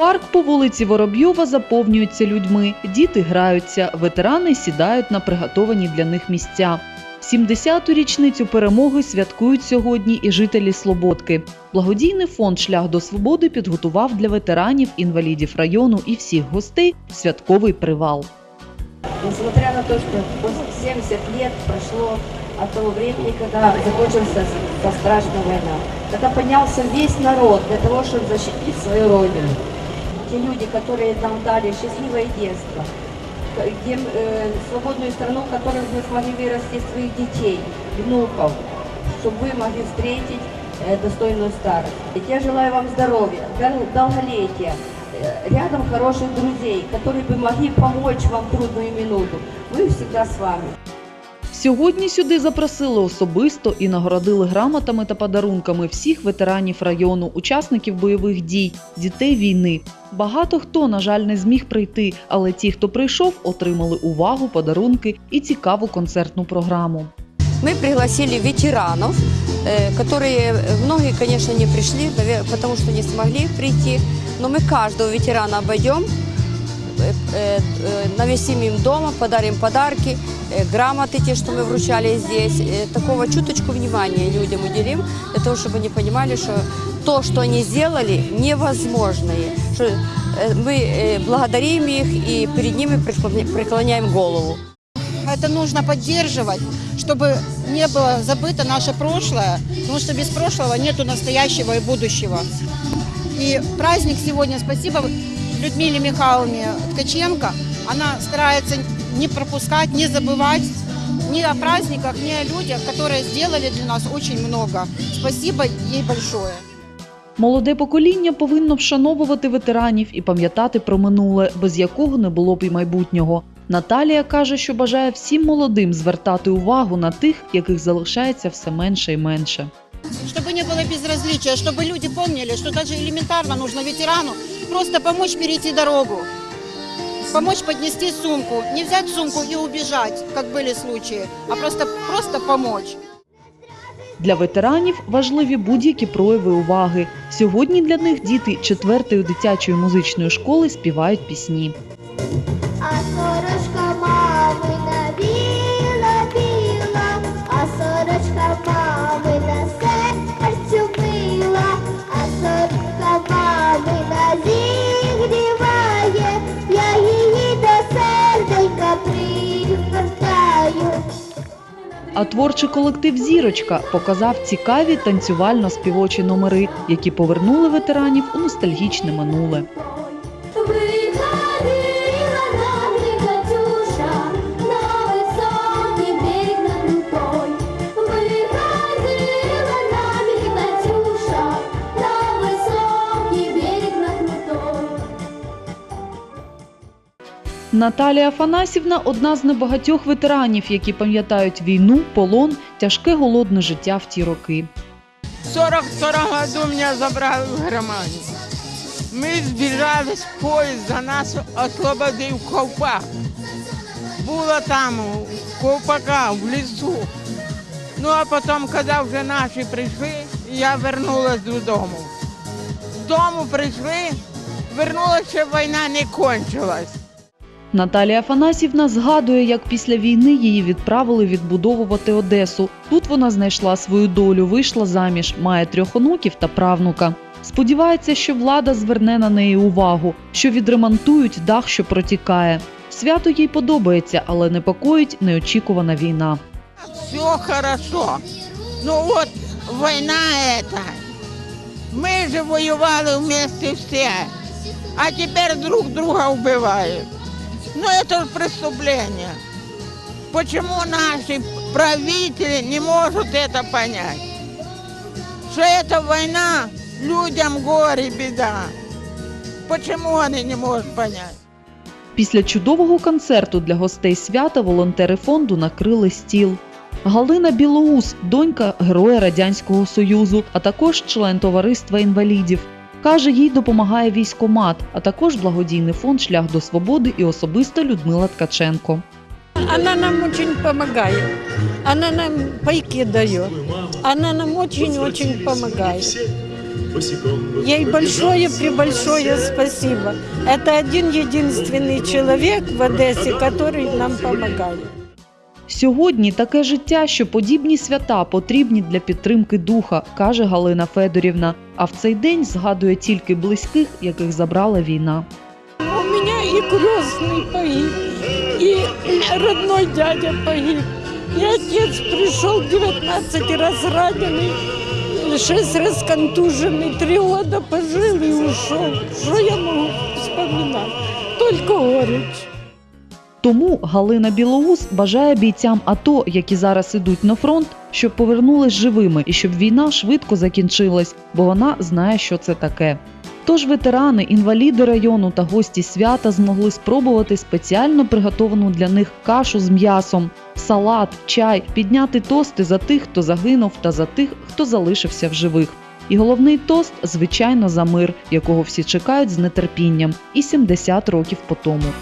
Парк по вулиці Воробйова заповнюється людьми. Діти граються, ветерани сідають на приготовані для них місця. 70-ту річницю перемоги святкують сьогодні і жителі Слободки. Благодійний фонд Шлях до свободи підготував для ветеранів, інвалідів району і всіх гостей святковий привал. Несмотря на то, после 70 лет прошло от того времени, когда закончилась та страшная война, когда поднялся весь народ для того, чтобы защитить свою родину Те люди, которые нам дали счастливое детство, к- где, э, свободную страну, в которой мы смогли вырасти своих детей, внуков, чтобы вы могли встретить э, достойную старость. И я желаю вам здоровья, дол- долголетия, э, рядом хороших друзей, которые бы могли помочь вам в трудную минуту. Мы всегда с вами. Сьогодні сюди запросили особисто і нагородили грамотами та подарунками всіх ветеранів району, учасників бойових дій, дітей війни. Багато хто, на жаль, не зміг прийти, але ті, хто прийшов, отримали увагу, подарунки і цікаву концертну програму. Мы пригласили ветеранов, э, которые, э, многие, конечно, не пришли, наве- потому что не смогли прийти, но мы каждого ветерана обойдем, Э, э, э, навесим им дома, подарим подарки, грамоты, те, что мы вручали здесь, такого чуточку внимания людям уделим, для того, чтобы они понимали, что то, что они сделали, невозможное, что мы благодарим их и перед ними преклоня- преклоняем голову. Это нужно поддерживать, чтобы не было забыто наше прошлое, потому что без прошлого нету настоящего и будущего. И праздник сегодня, спасибо Людмиле Михайловне Ткаченко, она старается не пропускать, не забывать ни о праздниках, ни о людях, которые сделали для нас очень много. Спасибо ей большое. Молоде покоління повинно вшановувати ветеранів і пам'ятати про минуле, без якого не було б і майбутнього. Наталія каже, що бажає всім молодим звертати увагу на тих, яких залишається все менше і менше. Чтобы не было безразличия, чтобы люди помнили, что даже элементарно нужно ветерану просто помочь перейти дорогу, помочь поднести сумку, не взять сумку и убежать, как были случаи, а просто, просто помочь. Для ветеранів важливі будь-які прояви уваги. Сьогодні для них діти четвертої дитячої музичної школи співають пісні. А А творчий колектив Зірочка показав цікаві танцювально-співочі номери, які повернули ветеранів у ностальгічне минуле. Наталія Афанасівна одна з небагатьох ветеранів, які пам'ятають війну, полон, тяжке голодне життя в ті роки. В 42 году меня забрали в Германию. Мы сбежали с поезда, нас освободил Ковпак. Було там, Ковпака, в лісу. Ну а потім, коли вже наші прийшли, я вернулась додому. З дому прийшли, вернулася, війна не кончилась. Наталія Афанасівна згадує, як після війни її відправили відбудовувати Одесу. Тут вона знайшла свою долю, вийшла заміж, має трьох онуків та правнука. Сподівається, що влада зверне на неї увагу, що відремонтують дах, що протікає. Свято їй подобається, але непокоїть неочікувана війна. Все хорошо. Ну вот война эта. Мы же воевали вместе все. А теперь друг друга убивают. Ну это же преступление. Почему наши правители не могут это понять? Что это война, людям горе, беда. Почему они не могут понять? Після чудового концерту для гостей свята волонтери фонду накрили стіл. Галина Білоус, донька Героя Радянського Союзу, а також член товариства інвалідів. Каже, їй допомагає військомат, а також благодійний фонд Шлях до свободи і особисто Людмила Ткаченко. Она нам очень помогает. Она нам пайки дает. Она нам очень-очень помогает. Ей большое-пребольшое спасибо. Это один единственный человек в Одессе, который нам помогает. Сьогодні таке життя, що подібні свята потрібні для підтримки духа, каже Галина Федорівна. А в цей день згадує тільки близьких, яких забрала війна. У меня и крестный погиб, и родной дядя погиб, и отец пришел 19 раз раненый, 6 раз контуженный, 3 года пожил и ушел. Что я могу вспоминать? Только горечь. Тому Галина Білоус бажає бійцям АТО, які зараз ідуть на фронт, щоб повернулись живими і щоб війна швидко закінчилась, бо вона знає, що це таке. Тож ветерани, інваліди району та гості свята змогли спробувати спеціально приготовану для них кашу з м'ясом, салат, чай, підняти тости за тих, хто загинув, та за тих, хто залишився в живих. І головний тост, звичайно, за мир, якого всі чекають з нетерпінням, і 70 років по тому.